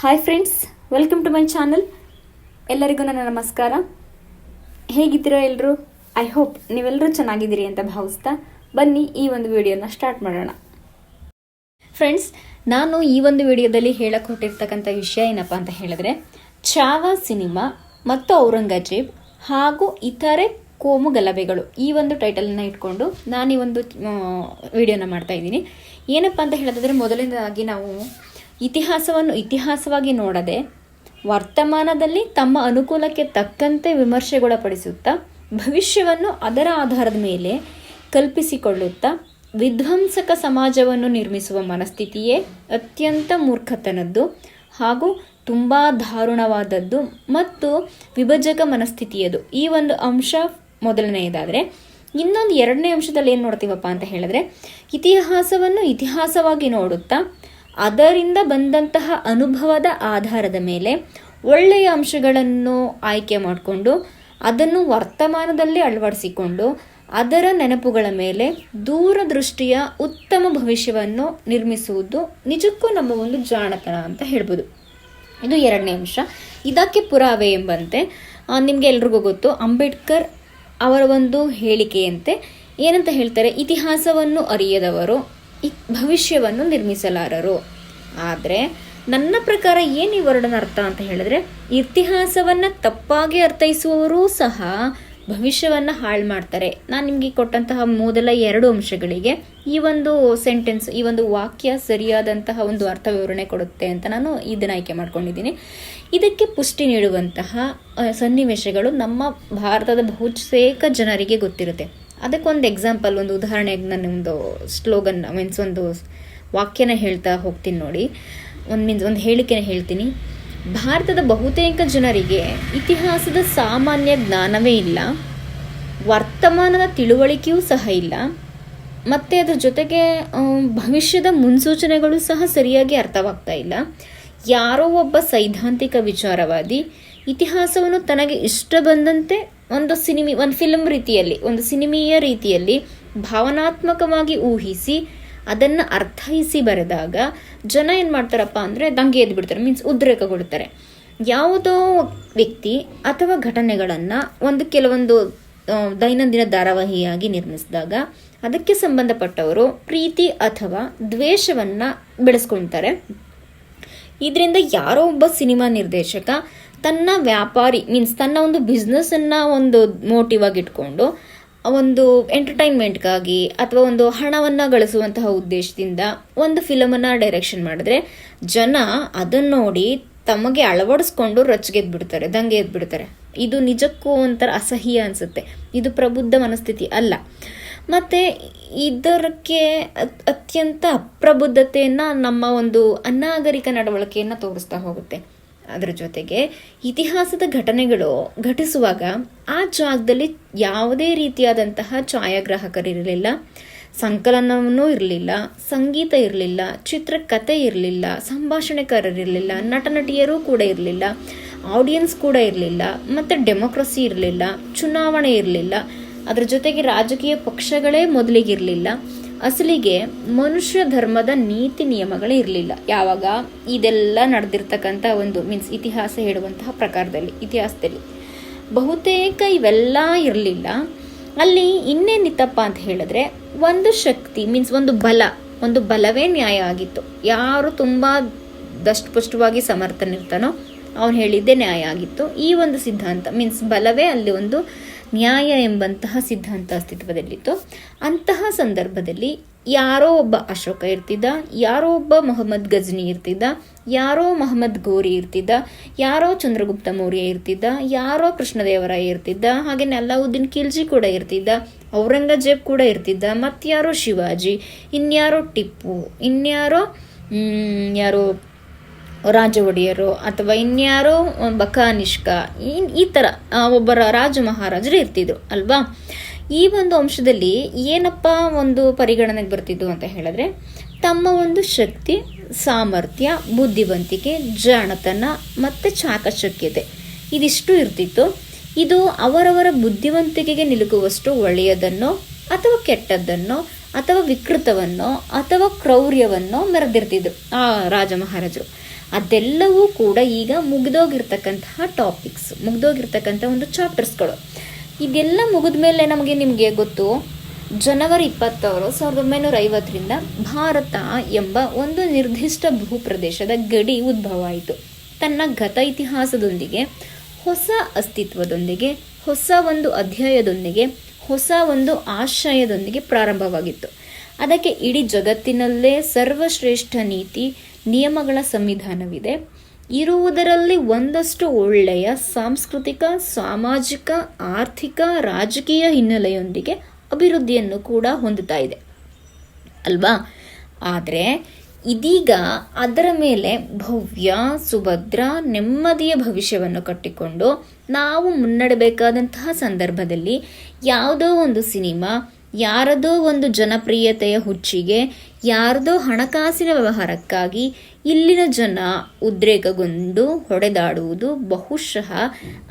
Hi friends welcome to my channel ಎಲ್ಲರಿಗೂ ನನ್ನ ನಮಸ್ಕಾರ. ಹೇಗಿದ್ದೀರಾ ಎಲ್ಲರೂ ಐ ಹೋಪ್ ನೀವೆಲ್ಲರೂ ಚೆನ್ನಾಗಿದ್ದೀರಿ ಅಂತ ಭಾವಿಸ್ತಾ ಬನ್ನಿ ಈ ಒಂದು ವಿಡಿಯೋನ ಸ್ಟಾರ್ಟ್ ಮಾಡೋಣ. ಫ್ರೆಂಡ್ಸ್ ನಾನು ಈ ಒಂದು ವಿಡಿಯೋದಲ್ಲಿ ಹೇಳಕ್ ಹೊಟ್ಟಿರ್ತಕ್ಕಂಥ ವಿಷಯ ಏನಪ್ಪ ಅಂತ ಹೇಳಿದ್ರೆ, ಚಾವಾ ಸಿನಿಮಾ ಮತ್ತು ಔರಂಗಜೇಬ್ ಹಾಗೂ ಇತರೆ ಕೋಮು ಗಲಭೆಗಳು ಈ ಒಂದು ಟೈಟಲನ್ನು ಇಟ್ಕೊಂಡು ನಾನು ಈ ಒಂದು ವಿಡಿಯೋನ ಮಾಡ್ತಾ ಇದ್ದೀನಿ. ಏನಪ್ಪ ಅಂತ ಹೇಳೋದಾದ್ರೆ ಮೊದಲನೇದಾಗಿ ನಾವು ಇತಿಹಾಸವನ್ನು ಇತಿಹಾಸವಾಗಿ ನೋಡದೆ ವರ್ತಮಾನದಲ್ಲಿ ತಮ್ಮ ಅನುಕೂಲಕ್ಕೆ ತಕ್ಕಂತೆ ವಿಮರ್ಶೆಗೊಳಪಡಿಸುತ್ತಾ ಭವಿಷ್ಯವನ್ನು ಅದರ ಆಧಾರದ ಮೇಲೆ ಕಲ್ಪಿಸಿಕೊಳ್ಳುತ್ತಾ ವಿಧ್ವಂಸಕ ಸಮಾಜವನ್ನು ನಿರ್ಮಿಸುವ ಮನಸ್ಥಿತಿಯೇ ಅತ್ಯಂತ ಮೂರ್ಖತನದ್ದು ಹಾಗೂ ತುಂಬ ದಾರುಣವಾದದ್ದು ಮತ್ತು ವಿಭಜಕ ಮನಸ್ಥಿತಿಯದು. ಈ ಒಂದು ಅಂಶ ಮೊದಲನೆಯದಾದರೆ, ಇನ್ನೊಂದು ಎರಡನೇ ಅಂಶದಲ್ಲಿ ಏನು ನೋಡ್ತೀವಪ್ಪ ಅಂತ ಹೇಳಿದ್ರೆ, ಇತಿಹಾಸವನ್ನು ಇತಿಹಾಸವಾಗಿ ನೋಡುತ್ತಾ ಅದರಿಂದ ಬಂದಂತಹ ಅನುಭವದ ಆಧಾರದ ಮೇಲೆ ಒಳ್ಳೆಯ ಅಂಶಗಳನ್ನು ಆಯ್ಕೆ ಮಾಡಿಕೊಂಡು ಅದನ್ನು ವರ್ತಮಾನದಲ್ಲಿ ಅಳವಡಿಸಿಕೊಂಡು ಅದರ ನೆನಪುಗಳ ಮೇಲೆ ದೂರದೃಷ್ಟಿಯ ಉತ್ತಮ ಭವಿಷ್ಯವನ್ನು ನಿರ್ಮಿಸುವುದು ನಿಜಕ್ಕೂ ನಮ್ಮ ಒಂದು ಜಾಣತನ ಅಂತ ಹೇಳ್ಬೋದು. ಇದು ಎರಡನೇ ಅಂಶ. ಇದಕ್ಕೆ ಪುರಾವೆ ಎಂಬಂತೆ ನಿಮಗೆ ಎಲ್ರಿಗೂ ಗೊತ್ತು, ಅಂಬೇಡ್ಕರ್ ಅವರ ಒಂದು ಹೇಳಿಕೆಯಂತೆ ಏನಂತ ಹೇಳ್ತಾರೆ? ಇತಿಹಾಸವನ್ನು ಅರಿಯದವರು ಭವಿಷ್ಯವನ್ನು ನಿರ್ಮಿಸಲಾರರು. ಆದರೆ ನನ್ನ ಪ್ರಕಾರ ಏನು ಈ ವರ್ಡನ ಅರ್ಥ ಅಂತ ಹೇಳಿದ್ರೆ, ಇತಿಹಾಸವನ್ನು ತಪ್ಪಾಗಿ ಅರ್ಥೈಸುವವರೂ ಸಹ ಭವಿಷ್ಯವನ್ನು ಹಾಳು ಮಾಡ್ತಾರೆ. ನಾನು ನಿಮಗೆ ಕೊಟ್ಟಂತಹ ಮೊದಲ ಎರಡು ಅಂಶಗಳಿಗೆ ಈ ಒಂದು ಸೆಂಟೆನ್ಸ್ ಈ ಒಂದು ವಾಕ್ಯ ಸರಿಯಾದಂತಹ ಒಂದು ಅರ್ಥ ವಿವರಣೆ ಕೊಡುತ್ತೆ ಅಂತ ನಾನು ಇದನ್ನು ಆಯ್ಕೆ ಮಾಡ್ಕೊಂಡಿದ್ದೀನಿ. ಇದಕ್ಕೆ ಪುಷ್ಟಿ ನೀಡುವಂತಹ ಸನ್ನಿವೇಶಗಳು ನಮ್ಮ ಭಾರತದ ಬಹುತೇಕ ಜನರಿಗೆ ಗೊತ್ತಿರುತ್ತೆ. ಅದಕ್ಕೊಂದು ಎಕ್ಸಾಂಪಲ್ ಒಂದು ಉದಾಹರಣೆಗೆ ನಾನು ಒಂದು ಸ್ಲೋಗನ್ ಮೀನ್ಸ್ ಒಂದು ವಾಕ್ಯನ ಹೇಳ್ತಾ ಹೋಗ್ತೀನಿ ನೋಡಿ. ಒಂದು ಮೀನ್ಸ್ ಒಂದು ಹೇಳಿಕೆನ ಹೇಳ್ತೀನಿ. ಭಾರತದ ಬಹುತೇಕ ಜನರಿಗೆ ಇತಿಹಾಸದ ಸಾಮಾನ್ಯ ಜ್ಞಾನವೇ ಇಲ್ಲ. ವರ್ತಮಾನದ ತಿಳುವಳಿಕೆಯೂ ಸಹ ಇಲ್ಲ. ಮತ್ತು ಅದ್ರ ಜೊತೆಗೆ ಭವಿಷ್ಯದ ಮುನ್ಸೂಚನೆಗಳು ಸಹ ಸರಿಯಾಗಿ ಅರ್ಥವಾಗ್ತಾ ಇಲ್ಲ. ಯಾರೋ ಒಬ್ಬ ಸೈದ್ಧಾಂತಿಕ ವಿಚಾರವಾದಿ, ಇತಿಹಾಸವನ್ನು ತನಗೆ ಇಷ್ಟ ಬಂದಂತೆ ಒಂದು ಸಿನಿಮಿ, ಒಂದು ಫಿಲ್ಮ್ ರೀತಿಯಲ್ಲಿ, ಒಂದು ಸಿನಿಮೀಯ ರೀತಿಯಲ್ಲಿ ಭಾವನಾತ್ಮಕವಾಗಿ ಊಹಿಸಿ, ಅದನ್ನು ಅರ್ಥೈಸಿ ಬರೆದಾಗ ಜನ ಏನು ಮಾಡ್ತಾರಪ್ಪ ಅಂದರೆ ದಂಗೆ ಎದ್ದು ಬಿಡ್ತಾರೆ ಮೀನ್ಸ್ ಉದ್ರೇಕಗೊಳ್ತಾರೆ ಯಾವುದೋ ವ್ಯಕ್ತಿ ಅಥವಾ ಘಟನೆಗಳನ್ನು ಒಂದು ಕೆಲವೊಂದು ದೈನಂದಿನ ಧಾರಾವಾಹಿಯಾಗಿ ನಿರ್ಮಿಸಿದಾಗ ಅದಕ್ಕೆ ಸಂಬಂಧಪಟ್ಟವರು ಪ್ರೀತಿ ಅಥವಾ ದ್ವೇಷವನ್ನು ಬೆಳೆಸ್ಕೊಳ್ತಾರೆ. ಇದರಿಂದ ಯಾರೋ ಒಬ್ಬ ಸಿನಿಮಾ ನಿರ್ದೇಶಕ ತನ್ನ ವ್ಯಾಪಾರಿ ಮೀನ್ಸ್ ತನ್ನ ಒಂದು ಬಿಸ್ನೆಸ್ಸನ್ನು ಒಂದು ಮೋಟಿವ್ ಆಗಿ ಇಟ್ಕೊಂಡು ಒಂದು ಎಂಟರ್ಟೈನ್ಮೆಂಟ್ಗಾಗಿ ಅಥವಾ ಒಂದು ಹಣವನ್ನು ಗಳಿಸುವಂತಹ ಉದ್ದೇಶದಿಂದ ಒಂದು ಫಿಲಮನ್ನು ಡೈರೆಕ್ಷನ್ ಮಾಡಿದ್ರೆ, ಜನ ಅದನ್ನು ನೋಡಿ ತಮಗೆ ಅಳವಡಿಸ್ಕೊಂಡು ರೊಚ್ಗೆದ್ದು ಬಿಡ್ತಾರೆ ದಂಗೆ ಎದ್ಬಿಡ್ತಾರೆ. ಇದು ನಿಜಕ್ಕೂ ಒಂಥರ ಅಸಹ್ಯ ಅನಿಸುತ್ತೆ. ಇದು ಪ್ರಬುದ್ಧ ಮನಸ್ಥಿತಿ ಅಲ್ಲ. ಮತ್ತು ಇದಕ್ಕೆ ಅತ್- ಅತ್ಯಂತ ಅಪ್ರಬುದ್ಧತೆಯನ್ನು ನಮ್ಮ ಒಂದು ಅನಾಗರಿಕ ನಡವಳಿಕೆಯನ್ನು ತೋರಿಸ್ತಾ ಹೋಗುತ್ತೆ. ಅದರ ಜೊತೆಗೆ ಇತಿಹಾಸದ ಘಟನೆಗಳು ಘಟಿಸುವಾಗ ಆ ಜಾಗದಲ್ಲಿ ಯಾವುದೇ ರೀತಿಯಾದಂತಹ ಛಾಯಾಗ್ರಾಹಕರಿರಲಿಲ್ಲ ಸಂಕಲನವೂ ಇರಲಿಲ್ಲ, ಸಂಗೀತ ಇರಲಿಲ್ಲ ಚಿತ್ರಕಥೆ ಇರಲಿಲ್ಲ ಸಂಭಾಷಣೆಕಾರರಿರಲಿಲ್ಲ ನಟ ನಟಿಯರೂ ಕೂಡ ಇರಲಿಲ್ಲ ಆಡಿಯನ್ಸ್ ಕೂಡ ಇರಲಿಲ್ಲ, ಮತ್ತು ಡೆಮೋಕ್ರಸಿ ಇರಲಿಲ್ಲ, ಚುನಾವಣೆ ಇರಲಿಲ್ಲ. ಅದರ ಜೊತೆಗೆ ರಾಜಕೀಯ ಪಕ್ಷಗಳೇ ಮೊದಲಿಗಿರಲಿಲ್ಲ ಅಸಲಿಗೆ ಮನುಷ್ಯ ಧರ್ಮದ ನೀತಿ ನಿಯಮಗಳೇ ಇರಲಿಲ್ಲ. ಯಾವಾಗ? ಇದೆಲ್ಲ ನಡೆದಿರ್ತಕ್ಕಂಥ ಒಂದು ಮೀನ್ಸ್ ಇತಿಹಾಸ ಹೇಳುವಂತಹ ಪ್ರಕಾರದಲ್ಲಿ, ಇತಿಹಾಸದಲ್ಲಿ. ಬಹುತೇಕ ಇವೆಲ್ಲ ಇರಲಿಲ್ಲ. ಅಲ್ಲಿ ಇನ್ನೇನಿತ್ತಪ್ಪ ಅಂತ ಹೇಳಿದ್ರೆ, ಒಂದು ಶಕ್ತಿ ಮೀನ್ಸ್ ಒಂದು ಬಲ, ಒಂದು ಬಲವೇ ನ್ಯಾಯ ಆಗಿತ್ತು. ಯಾರು ತುಂಬ ದಷ್ಟಪುಷ್ಟವಾಗಿ ಸಮರ್ಥನಿರ್ತಾನೋ, ಅವನು ಹೇಳಿದ್ದೇ ನ್ಯಾಯ ಆಗಿತ್ತು. ಈ ಒಂದು ಸಿದ್ಧಾಂತ ಮೀನ್ಸ್ ಬಲವೇ ಅಲ್ಲಿ ಒಂದು ನ್ಯಾಯ ಎಂಬಂತಹ ಸಿದ್ಧಾಂತ ಅಸ್ತಿತ್ವದಲ್ಲಿತ್ತು. ಅಂತಹ ಸಂದರ್ಭದಲ್ಲಿ ಯಾರೋ ಒಬ್ಬ ಅಶೋಕ ಇರ್ತಿದ್ದ, ಯಾರೋ ಒಬ್ಬ ಮೊಹಮ್ಮದ್ ಗಜ್ನಿ ಇರ್ತಿದ್ದ, ಯಾರೋ ಮೊಹಮ್ಮದ್ ಗೋರಿ ಇರ್ತಿದ್ದ, ಯಾರೋ ಚಂದ್ರಗುಪ್ತ ಮೌರ್ಯ ಇರ್ತಿದ್ದ, ಯಾರೋ ಕೃಷ್ಣದೇವರಾಯ ಇರ್ತಿದ್ದ, ಹಾಗೆ ಅಲ್ಲಾವುದ್ದೀನ್ ಖಿಲ್ಜಿ ಕೂಡ ಇರ್ತಿದ್ದ, ಔರಂಗಜೇಬ್ ಕೂಡ ಇರ್ತಿದ್ದ ಮತ್ಯಾರೋ ಶಿವಾಜಿ, ಇನ್ಯಾರೋ ಟಿಪ್ಪು, ಇನ್ಯಾರೋ ಯಾರೋ ರಾಜ ಒಡೆಯರು ಅಥವಾ ಇನ್ಯಾರೋ ಬಕಾನಿಷ್ಕ ಈ ಈ ಥರ ಒಬ್ಬರ ಒಬ್ಬ ರಾಜ ಮಹಾರಾಜರು ಇರ್ತಿದ್ರು, ಅಲ್ವಾ? ಈ ಒಂದು ಅಂಶದಲ್ಲಿ ಏನಪ್ಪ ಒಂದು ಪರಿಗಣನೆಗೆ ಬರ್ತಿದ್ದು ಅಂತ ಹೇಳಿದ್ರೆ, ತಮ್ಮ ಒಂದು ಶಕ್ತಿ, ಸಾಮರ್ಥ್ಯ, ಬುದ್ಧಿವಂತಿಕೆ, ಜಾಣತನ ಮತ್ತು ಚಾಕಚಕ್ಯತೆ ಇದಿಷ್ಟು ಇರ್ತಿತ್ತು. ಇದು ಅವರವರ ಬುದ್ಧಿವಂತಿಕೆಗೆ ನಿಲುಕುವಷ್ಟು ಒಳ್ಳೆಯದನ್ನೋ ಅಥವಾ ಕೆಟ್ಟದ್ದನ್ನೋ ಅಥವಾ ವಿಕೃತವನ್ನೋ ಅಥವಾ ಕ್ರೌರ್ಯವನ್ನೋ ಮೆರೆದಿರ್ತಿದ್ರು ಆ ರಾಜ ಮಹಾರಾಜರು. ಅದೆಲ್ಲವೂ ಕೂಡ ಈಗ ಮುಗಿದೋಗಿರ್ತಕ್ಕಂತಹ ಟಾಪಿಕ್ಸ್ ಮುಗಿದೋಗಿರ್ತಕ್ಕಂಥ ಒಂದು ಚಾಪ್ಟರ್ಸ್ಗಳು ಇದೆಲ್ಲ ಮುಗಿದ ಮೇಲೆ ನಮಗೆ ನಿಮಗೆ ಗೊತ್ತು, ಜನವರಿ ಇಪ್ಪತ್ತಾರು ಸಾವಿರದ ಒಂಬೈನೂರ ಐವತ್ತರಿಂದ ಭಾರತ ಎಂಬ ಒಂದು ನಿರ್ದಿಷ್ಟ ಭೂಪ್ರದೇಶದ ಗಡಿ ಉದ್ಭವ ಆಯಿತು. ತನ್ನ ಗತ ಇತಿಹಾಸದೊಂದಿಗೆ, ಹೊಸ ಅಸ್ತಿತ್ವದೊಂದಿಗೆ, ಹೊಸ ಒಂದು ಅಧ್ಯಾಯದೊಂದಿಗೆ, ಹೊಸ ಒಂದು ಆಶಯದೊಂದಿಗೆ ಪ್ರಾರಂಭವಾಗಿತ್ತು. ಅದಕ್ಕೆ ಇಡೀ ಜಗತ್ತಿನಲ್ಲೇ ಸರ್ವಶ್ರೇಷ್ಠ ನೀತಿ ನಿಯಮಗಳ ಸಂವಿಧಾನವಿದೆ. ಇರುವುದರಲ್ಲಿ ಒಂದಷ್ಟು ಒಳ್ಳೆಯ ಸಾಂಸ್ಕೃತಿಕ, ಸಾಮಾಜಿಕ, ಆರ್ಥಿಕ, ರಾಜಕೀಯ ಹಿನ್ನೆಲೆಯೊಂದಿಗೆ ಅಭಿವೃದ್ಧಿಯನ್ನು ಕೂಡ ಹೊಂದುತ್ತಾ ಇದೆ. ಅಲ್ವಾ? ಆದರೆ ಇದೀಗ ಅದರ ಮೇಲೆ ಭವ್ಯ, ಸುಭದ್ರ, ನೆಮ್ಮದಿಯ ಭವಿಷ್ಯವನ್ನು ಕಟ್ಟಿಕೊಂಡು ನಾವು ಮುನ್ನಡೆಬೇಕಾದಂತಹ ಸಂದರ್ಭದಲ್ಲಿ ಯಾವುದೋ ಒಂದು ಸಿನಿಮಾ ಯಾರದೋ ಒಂದು ಜನಪ್ರಿಯತೆಯ ಹುಚ್ಚಿಗೆ, ಯಾರದೋ ಹಣಕಾಸಿನ ವ್ಯವಹಾರಕ್ಕಾಗಿ ಇಲ್ಲಿನ ಜನ ಉದ್ರೇಕಗೊಂಡು ಹೊಡೆದಾಡುವುದು ಬಹುಶಃ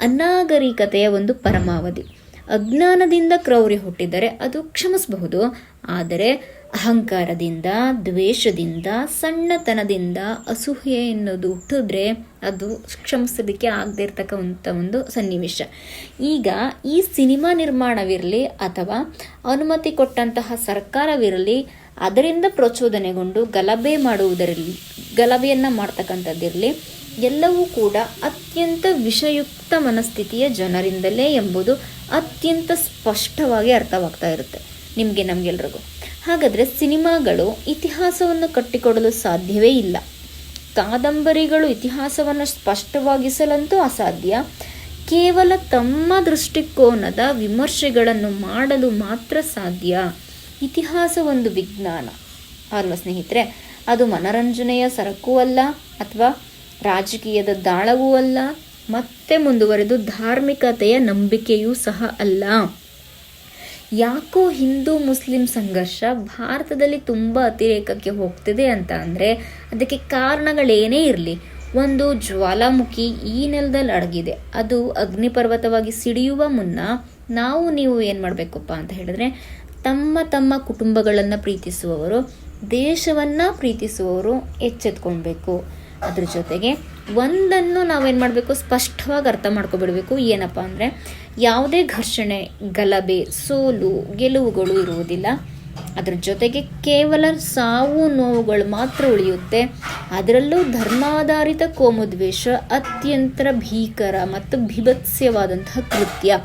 ಅನಾಗರಿಕತೆಯ ಒಂದು ಪರಮಾವಧಿ. ಅಜ್ಞಾನದಿಂದ ಕ್ರೌರ್ಯ ಹುಟ್ಟಿದರೆ ಅದು ಕ್ಷಮಿಸಬಹುದು, ಆದರೆ ಅಹಂಕಾರದಿಂದ, ದ್ವೇಷದಿಂದ, ಸಣ್ಣತನದಿಂದ ಅಸೂಹೆ ಅನ್ನೋದು ಹುಟ್ಟಿದ್ರೆ ಅದು ಕ್ಷಮಿಸೋದಕ್ಕೆ ಆಗದೆ ಇರ್ತಕ್ಕಂಥ ಒಂದು ಸನ್ನಿವೇಶ. ಈಗ ಈ ಸಿನಿಮಾ ನಿರ್ಮಾಣವಿರಲಿ ಅಥವಾ ಅನುಮತಿ ಕೊಟ್ಟಂತಹ ಸರ್ಕಾರವಿರಲಿ, ಅದರಿಂದ ಪ್ರಚೋದನೆಗೊಂಡು ಗಲಭೆ ಮಾಡುವುದರಲ್ಲಿ ಗಲಭೆಯನ್ನು ಮಾಡ್ತಕ್ಕಂಥದ್ದಿರಲಿ, ಎಲ್ಲವೂ ಕೂಡ ಅತ್ಯಂತ ವಿಷಯುಕ್ತ ಮನಸ್ಥಿತಿಯ ಜನರಿಂದಲೇ ಎಂಬುದು ಅತ್ಯಂತ ಸ್ಪಷ್ಟವಾಗಿ ಅರ್ಥವಾಗ್ತಾ ಇರುತ್ತೆ. ನಿಮಗೆ, ನಮಗೆಲ್ರಿಗೂ. ಹಾಗಾದರೆ ಸಿನಿಮಾಗಳು ಇತಿಹಾಸವನ್ನು ಕಟ್ಟಿಕೊಡಲು ಸಾಧ್ಯವೇ ಇಲ್ಲ. ಕಾದಂಬರಿಗಳು ಇತಿಹಾಸವನ್ನು ಸ್ಪಷ್ಟವಾಗಿಸಲಂತೂ ಅಸಾಧ್ಯ. ಕೇವಲ ತಮ್ಮ ದೃಷ್ಟಿಕೋನದ ವಿಮರ್ಶೆಗಳನ್ನು ಮಾಡಲು ಮಾತ್ರ ಸಾಧ್ಯ. ಇತಿಹಾಸ ಒಂದು ವಿಜ್ಞಾನ. ಅಲ್ವಾ ಸ್ನೇಹಿತರೆ, ಅದು ಮನರಂಜನೆಯ ಸರಕು ಅಲ್ಲ ಅಥವಾ ರಾಜಕೀಯದ ದಾಳವೂ ಅಲ್ಲ, ಮತ್ತೆ ಮುಂದುವರೆದು ಧಾರ್ಮಿಕತೆಯ ನಂಬಿಕೆಯೂ ಸಹ ಅಲ್ಲ. ಯಾಕೋ ಹಿಂದೂ ಮುಸ್ಲಿಂ ಸಂಘರ್ಷ ಭಾರತದಲ್ಲಿ ತುಂಬ ಅತಿರೇಕಕ್ಕೆ ಹೋಗ್ತಿದೆ ಅಂತ ಅಂದರೆ ಅದಕ್ಕೆ ಕಾರಣಗಳೇನೇ ಇರಲಿ. ಒಂದು ಜ್ವಾಲಾಮುಖಿ ಈ ನೆಲದಲ್ಲಿ ಅಡಗಿದೆ. ಅದು ಅಗ್ನಿಪರ್ವತವಾಗಿ ಸಿಡಿಯುವ ಮುನ್ನ ನಾವು ನೀವು ಏನು ಮಾಡಬೇಕಪ್ಪ ಅಂತ ಹೇಳಿದ್ರೆ ತಮ್ಮ ತಮ್ಮ ಕುಟುಂಬಗಳನ್ನು ಪ್ರೀತಿಸುವವರು, ದೇಶವನ್ನು ಪ್ರೀತಿಸುವವರು ಎಚ್ಚೆತ್ಕೊಳ್ಬೇಕು. ಅದ್ರ ಜೊತೆಗೆ ಒಂದನ್ನು ನಾವೇನು ಮಾಡಬೇಕು? ಸ್ಪಷ್ಟವಾಗಿ ಅರ್ಥ ಮಾಡ್ಕೊಬಿಡಬೇಕು. ಏನಪ್ಪ ಅಂದರೆ, ಯಾವುದೇ ಘರ್ಷಣೆ, ಗಲಭೆ, ಸೋಲು, ಗೆಲುವುಗಳು ಇರುವುದಿಲ್ಲ. ಅದರ ಜೊತೆಗೆ ಕೇವಲ ಸಾವು ನೋವುಗಳು ಮಾತ್ರ ಉಳಿಯುತ್ತೆ. ಅದರಲ್ಲೂ ಧರ್ಮಾಧಾರಿತ ಕೋಮುದ್ವೇಷ ಅತ್ಯಂತ ಭೀಕರ ಮತ್ತು ಬಿಭತ್ಸ್ಯವಾದಂತಹ ಕೃತ್ಯ.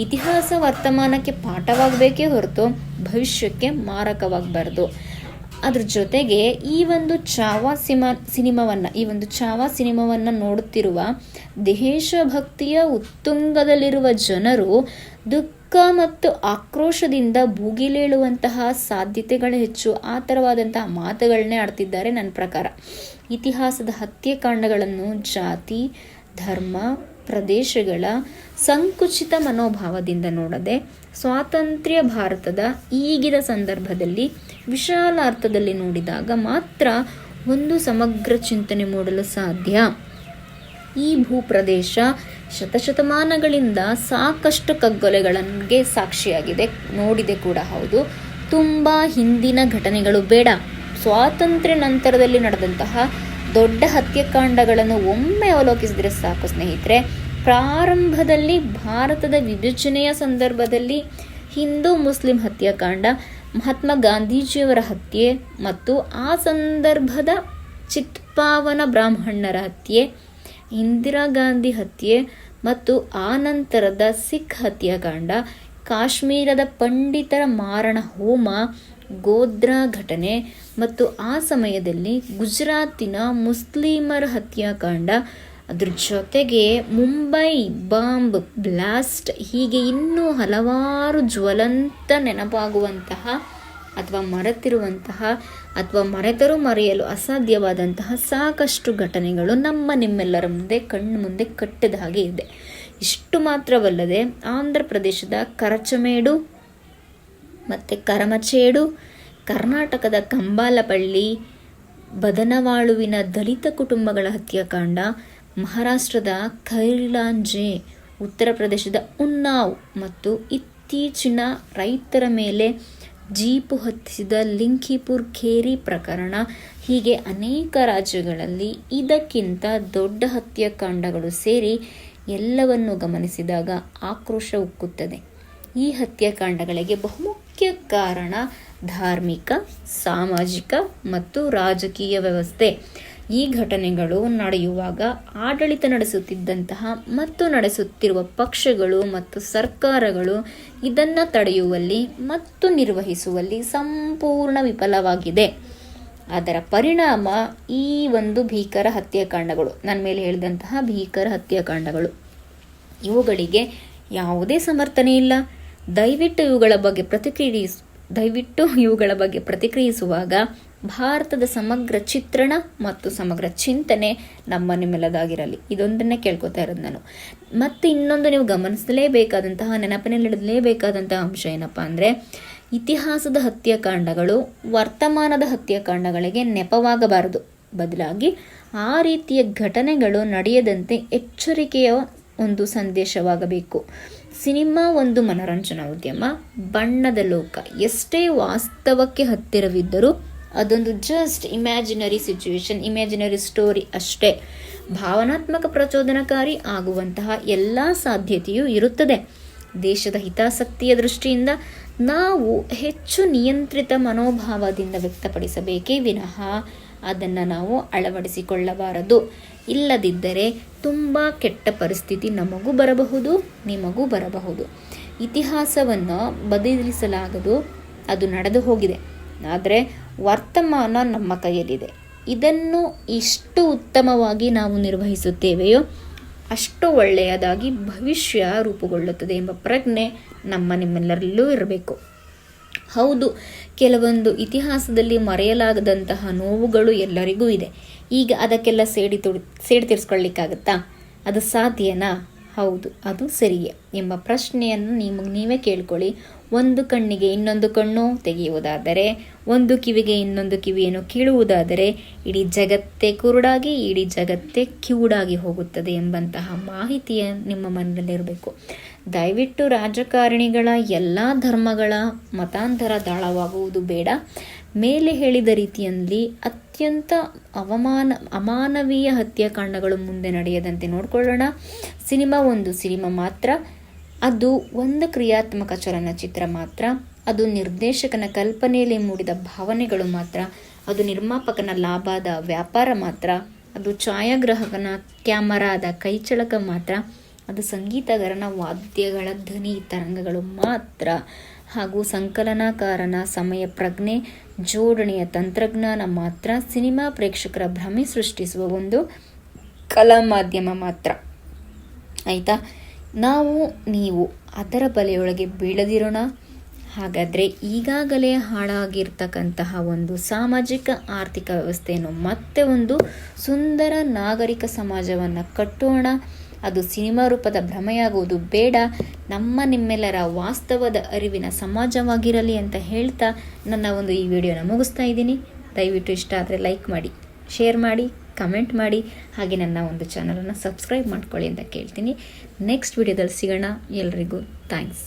ಇತಿಹಾಸ ವರ್ತಮಾನಕ್ಕೆ ಪಾಠವಾಗಬೇಕೇ ಹೊರತು ಭವಿಷ್ಯಕ್ಕೆ ಮಾರಕವಾಗಬಾರ್ದು. ಅದ್ರ ಜೊತೆಗೆ ಈ ಒಂದು ಚಾವಾ ಸಿನಿಮಾ ಸಿನಿಮಾವನ್ನು, ಈ ಒಂದು ಚಾವಾ ಸಿನಿಮಾವನ್ನು ನೋಡುತ್ತಿರುವ ದೇಶಭಕ್ತಿಯ ಉತ್ತುಂಗದಲ್ಲಿರುವ ಜನರು ದುಃಖ ಮತ್ತು ಆಕ್ರೋಶದಿಂದ ಭೂಗಿಲೇಳುವಂತಹ ಸಾಧ್ಯತೆಗಳು ಹೆಚ್ಚು ಆ ಥರವಾದಂತಹ ಮಾತುಗಳನ್ನೇ ಆಡ್ತಿದ್ದಾರೆ ನನ್ನ ಪ್ರಕಾರ. ಇತಿಹಾಸದ ಹತ್ಯೆಕಾಂಡಗಳನ್ನು ಜಾತಿ, ಧರ್ಮ ಪ್ರದೇಶಗಳ ಸಂಕುಚಿತ ಮನೋಭಾವದಿಂದ ನೋಡದೆ ಸ್ವಾತಂತ್ರ್ಯ ಭಾರತದ ಈಗಿನ ಸಂದರ್ಭದಲ್ಲಿ ವಿಶಾಲ ಅರ್ಥದಲ್ಲಿ ನೋಡಿದಾಗ ಮಾತ್ರ ಒಂದು ಸಮಗ್ರ ಚಿಂತನೆ ಮೂಡಲು ಸಾಧ್ಯ. ಈ ಭೂಪ್ರದೇಶ ಶತಶತಮಾನಗಳಿಂದ ಸಾಕಷ್ಟು ಕಗ್ಗೊಲೆಗಳಿಗೆ ಸಾಕ್ಷಿಯಾಗಿದೆ. ನೋಡಿದೆ ಕೂಡ ಹೌದು. ತುಂಬ ಹಿಂದಿನ ಘಟನೆಗಳು ಬೇಡ. ಸ್ವಾತಂತ್ರ್ಯ ನಂತರದಲ್ಲಿ ನಡೆದಂತಹ ದೊಡ್ಡ ಹತ್ಯಕಾಂಡಗಳನ್ನು ಒಮ್ಮೆ ಅವಲೋಕಿಸಿದರೆ ಸಾಕು ಸ್ನೇಹಿತರೆ. ಪ್ರಾರಂಭದಲ್ಲಿ ಭಾರತದ ವಿಭಜನೆಯ ಸಂದರ್ಭದಲ್ಲಿ ಹಿಂದೂ ಮುಸ್ಲಿಂ ಹತ್ಯಾಕಾಂಡ, ಮಹಾತ್ಮ ಗಾಂಧೀಜಿಯವರ ಹತ್ಯೆ ಮತ್ತು ಆ ಸಂದರ್ಭದ ಚಿತ್ಪಾವನ ಬ್ರಾಹ್ಮಣರ ಹತ್ಯೆ, ಇಂದಿರಾ ಗಾಂಧಿ ಹತ್ಯೆ ಮತ್ತು ಆ ನಂತರದ ಸಿಖ್ ಹತ್ಯಾಕಾಂಡ, ಕಾಶ್ಮೀರದ ಪಂಡಿತರ ಮಾರಣ ಹೋಮ ಗೋಧ್ರಾ ಘಟನೆ ಮತ್ತು ಆ ಸಮಯದಲ್ಲಿ ಗುಜರಾತಿನ ಮುಸ್ಲಿಮರ ಹತ್ಯಾಕಾಂಡ. ಅದ್ರ ಜೊತೆಗೆ ಮುಂಬೈ ಬಾಂಬ್ ಬ್ಲಾಸ್ಟ್ ಹೀಗೆ ಇನ್ನೂ ಹಲವಾರು ಜ್ವಲಂತ ನೆನಪಾಗುವಂತಹ ಅಥವಾ ಮರೆತಿರುವಂತಹ ಅಥವಾ ಮರೆತರೂ ಮರೆಯಲು ಅಸಾಧ್ಯವಾದಂತಹ ಸಾಕಷ್ಟು ಘಟನೆಗಳು ನಮ್ಮ ನಿಮ್ಮೆಲ್ಲರ ಮುಂದೆ, ಕಣ್ಣು ಮುಂದೆ ಕಟ್ಟಿದ ಹಾಗೆ ಇದೆ. ಇಷ್ಟು ಮಾತ್ರವಲ್ಲದೆ ಆಂಧ್ರ ಪ್ರದೇಶದ ಕರಚಮೇಡು ಮತ್ತು ಕರಮಚೇಡು ಕರ್ನಾಟಕದ ಕಂಬಾಲಪಳ್ಳಿ, ಬದನವಾಳುವಿನ ದಲಿತ ಕುಟುಂಬಗಳ ಹತ್ಯಾಕಾಂಡ, ಮಹಾರಾಷ್ಟ್ರದ ಖೈರ್ಲಾಂಜೆ ಉತ್ತರ ಪ್ರದೇಶದ ಉನ್ನಾವ್ ಮತ್ತು ಇತ್ತೀಚಿನ ರೈತರ ಮೇಲೆ ಜೀಪು ಹತ್ತಿಸಿದ ಲಿಂಕಿಪುರ್ ಖೇರಿ ಪ್ರಕರಣ ಹೀಗೆ ಅನೇಕ ರಾಜ್ಯಗಳಲ್ಲಿ ಇದಕ್ಕಿಂತ ದೊಡ್ಡ ಹತ್ಯಾಕಾಂಡಗಳು ಸೇರಿ ಎಲ್ಲವನ್ನು ಗಮನಿಸಿದಾಗ ಆಕ್ರೋಶ ಉಕ್ಕುತ್ತದೆ. ಈ ಹತ್ಯಾಕಾಂಡಗಳಿಗೆ ಬಹುಮುಖ್ಯ ಕಾರಣ ಧಾರ್ಮಿಕ, ಸಾಮಾಜಿಕ ಮತ್ತು ರಾಜಕೀಯ ವ್ಯವಸ್ಥೆ. ಈ ಘಟನೆಗಳು ನಡೆಯುವಾಗ ಆಡಳಿತ ನಡೆಸುತ್ತಿದ್ದಂತಹ ಮತ್ತು ನಡೆಸುತ್ತಿರುವ ಪಕ್ಷಗಳು ಮತ್ತು ಸರ್ಕಾರಗಳು ಇದನ್ನು ತಡೆಯುವಲ್ಲಿ ಮತ್ತು ನಿರ್ವಹಿಸುವಲ್ಲಿ ಸಂಪೂರ್ಣ ವಿಫಲವಾಗಿದೆ. ಅದರ ಪರಿಣಾಮ ಈ ಒಂದು ಭೀಕರ ಹತ್ಯಾಕಾಂಡಗಳು ನನ್ನ ಮೇಲೆ ಹೇಳಿದಂತಹ ಭೀಕರ ಹತ್ಯಾಕಾಂಡಗಳು. ಇವುಗಳಿಗೆ ಯಾವುದೇ ಸಮರ್ಥನೆ ಇಲ್ಲ. ದಯವಿಟ್ಟು ಇವುಗಳ ಬಗ್ಗೆ ಪ್ರತಿಕ್ರಿಯಿಸ್, ದಯವಿಟ್ಟು ಇವುಗಳ ಬಗ್ಗೆ ಪ್ರತಿಕ್ರಿಯಿಸುವಾಗ ಭಾರತದ ಸಮಗ್ರ ಚಿತ್ರಣ ಮತ್ತು ಸಮಗ್ರ ಚಿಂತನೆ ನಮ್ಮ ನಿಮ್ಮೆಲ್ಲದಾಗಿರಲಿ ಇದೊಂದನ್ನೇ ಕೇಳ್ಕೊತಾ ಇರೋದು ನಾನು. ಮತ್ತು ಇನ್ನೊಂದು ನೀವು ಗಮನಿಸಲೇಬೇಕಾದಂತಹ ನೆನಪಿನಲ್ಲಿಡಲೇಬೇಕಾದಂತಹ ಅಂಶ ಏನಪ್ಪ ಅಂದರೆ, ಇತಿಹಾಸದ ಹತ್ಯಾಕಾಂಡಗಳು ವರ್ತಮಾನದ ಹತ್ಯಾಕಾಂಡಗಳಿಗೆ ನೆಪವಾಗಬಾರದು. ಬದಲಾಗಿ ಆ ರೀತಿಯ ಘಟನೆಗಳು ನಡೆಯದಂತೆ ಎಚ್ಚರಿಕೆಯ ಒಂದು ಸಂದೇಶವಾಗಬೇಕು. ಸಿನಿಮಾ ಒಂದು ಮನೋರಂಜನಾ ಉದ್ಯಮ. ಬಣ್ಣದ ಲೋಕ. ಎಷ್ಟೇ ವಾಸ್ತವಕ್ಕೆ ಹತ್ತಿರವಿದ್ದರೂ ಅದೊಂದು just imaginary situation imaginary story ಅಷ್ಟೇ. ಭಾವನಾತ್ಮಕ ಪ್ರಚೋದನಕಾರಿ ಆಗುವಂತಹ ಎಲ್ಲ ಸಾಧ್ಯತೆಯೂ ಇರುತ್ತದೆ. ದೇಶದ ಹಿತಾಸಕ್ತಿಯ ದೃಷ್ಟಿಯಿಂದ ನಾವು ಹೆಚ್ಚು ನಿಯಂತ್ರಿತ ಮನೋಭಾವದಿಂದ ವ್ಯಕ್ತಪಡಿಸಬೇಕೇ ವಿನಃ ಅದನ್ನು ನಾವು ಅಳವಡಿಸಿಕೊಳ್ಳಬಾರದು. ಇಲ್ಲದಿದ್ದರೆ ತುಂಬ ಕೆಟ್ಟ ಪರಿಸ್ಥಿತಿ ನಮಗೂ ಬರಬಹುದು, ನಿಮಗೂ ಬರಬಹುದು. ಇತಿಹಾಸವನ್ನು ಬದಲಿಸಲಾಗದು, ಅದು ನಡೆದು ಹೋಗಿದೆ. ಆದರೆ ವರ್ತಮಾನ ನಮ್ಮ ಕೈಯಲ್ಲಿದೆ. ಇದನ್ನು ಎಷ್ಟು ಉತ್ತಮವಾಗಿ ನಾವು ನಿರ್ವಹಿಸುತ್ತೇವೆಯೋ, ಅಷ್ಟು ಒಳ್ಳೆಯದಾಗಿ ಭವಿಷ್ಯ ರೂಪುಗೊಳ್ಳುತ್ತದೆ ಎಂಬ ಪ್ರಜ್ಞೆ ನಮ್ಮ ನಿಮ್ಮೆಲ್ಲರಲ್ಲೂ ಇರಬೇಕು. ಹೌದು, ಕೆಲವೊಂದು ಇತಿಹಾಸದಲ್ಲಿ ಮರೆಯಲಾಗದಂತಹ ನೋವುಗಳು ಎಲ್ಲರಿಗೂ ಇದೆ. ಈಗ ಅದಕ್ಕೆಲ್ಲ ಸೇಡಿ ತುಡಿ, ಸೇಡಿ ತೀರಿಸ್ಕೊಳ್ಳಿಕ್ಕಾಗತ್ತಾ ಅದು ಸಾಧ್ಯನಾ? ಹೌದು, ಅದು ಸರಿಯೇ ಎಂಬ ಪ್ರಶ್ನೆಯನ್ನು ನಿಮಗೆ ನೀವೇ ಕೇಳ್ಕೊಳ್ಳಿ. ಒಂದು ಕಣ್ಣಿಗೆ ಇನ್ನೊಂದು ಕಣ್ಣು ತೆಗೆಯುವುದಾದರೆ, ಒಂದು ಕಿವಿಗೆ ಇನ್ನೊಂದು ಕಿವಿಯನ್ನು ಕೀಳುವುದಾದರೆ, ಇಡೀ ಜಗತ್ತೇ ಕುರುಡಾಗಿ, ಇಡೀ ಜಗತ್ತೇ ಕಿವುಡಾಗಿ ಹೋಗುತ್ತದೆ ಎಂಬಂತಹ ಮಾಹಿತಿಯ ನಿಮ್ಮ ಮನದಲ್ಲಿರಬೇಕು. ದಯವಿಟ್ಟು ರಾಜಕಾರಣಿಗಳ ಎಲ್ಲ ಧರ್ಮಗಳ ಮತಾಂತರ ದಾಳವಾಗುವುದು ಬೇಡ. ಮೇಲೆ ಹೇಳಿದ ರೀತಿಯಲ್ಲಿ ಅತ್ಯಂತ ಅವಮಾನ, ಅಮಾನವೀಯ ಹತ್ಯಾಕಾಂಡಗಳು ಮುಂದೆ ನಡೆಯದಂತೆ ನೋಡಿಕೊಳ್ಳೋಣ. ಸಿನಿಮಾ ಒಂದು ಸಿನಿಮಾ ಮಾತ್ರ. ಅದು ಒಂದು ಕ್ರಿಯಾತ್ಮಕ ಚಲನಚಿತ್ರ ಮಾತ್ರ. ಅದು ನಿರ್ದೇಶಕನ ಕಲ್ಪನೆಯಲ್ಲಿ ಮೂಡಿದ ಭಾವನೆಗಳು ಮಾತ್ರ. ಅದು ನಿರ್ಮಾಪಕನ ಲಾಭದ ವ್ಯಾಪಾರ ಮಾತ್ರ. ಅದು ಛಾಯಾಗ್ರಾಹಕನ ಕ್ಯಾಮರಾದ ಕೈಚಳಕ ಮಾತ್ರ. ಅದು ಸಂಗೀತಗಾರನ ವಾದ್ಯಗಳ ಧ್ವನಿ, ತರಂಗಗಳು ಮಾತ್ರ. ಹಾಗೂ ಸಂಕಲನಕಾರನ ಸಮಯ ಪ್ರಜ್ಞೆ, ಜೋಡಣೆಯ ತಂತ್ರಜ್ಞಾನ ಮಾತ್ರ ಸಿನಿಮಾ ಪ್ರೇಕ್ಷಕರ ಭ್ರಮೆ ಸೃಷ್ಟಿಸುವ ಒಂದು ಕಲಾ ಮಾಧ್ಯಮ ಮಾತ್ರ. ಆಯಿತಾ? ನಾವು, ನೀವು ಅದರ ಬಲೆಯೊಳಗೆ ಬೀಳದಿರೋಣ. ಹಾಗಾದರೆ ಈಗಾಗಲೇ ಹಾಳಾಗಿರ್ತಕ್ಕಂತಹ ಒಂದು ಸಾಮಾಜಿಕ, ಆರ್ಥಿಕ ವ್ಯವಸ್ಥೆಯನ್ನು ಮತ್ತೆ ಒಂದು ಸುಂದರ ನಾಗರಿಕ ಸಮಾಜವನ್ನು ಕಟ್ಟೋಣ. ಅದು ಸಿನಿಮಾ ರೂಪದ ಭ್ರಮೆಯಾಗುವುದು ಬೇಡ. ನಮ್ಮ ನಿಮ್ಮೆಲ್ಲರ ವಾಸ್ತವದ ಅರಿವಿನ ಸಮಾಜವಾಗಿರಲಿ ಅಂತ ಹೇಳ್ತಾ ನನ್ನ ಒಂದು ಈ ವಿಡಿಯೋನ ಮುಗಿಸ್ತಾ ಇದ್ದೀನಿ. ದಯವಿಟ್ಟು ಇಷ್ಟ ಆದರೆ ಲೈಕ್ ಮಾಡಿ, ಶೇರ್ ಮಾಡಿ, ಕಮೆಂಟ್ ಮಾಡಿ. ಹಾಗೆ ನನ್ನ ಒಂದು ಚಾನಲನ್ನು ಸಬ್ಸ್ಕ್ರೈಬ್ ಮಾಡ್ಕೊಳ್ಳಿ ಅಂತ ಕೇಳ್ತೀನಿ. ನೆಕ್ಸ್ಟ್ ವಿಡಿಯೋದಲ್ಲಿ ಸಿಗೋಣ. ಎಲ್ರಿಗೂ ಥ್ಯಾಂಕ್ಸ್.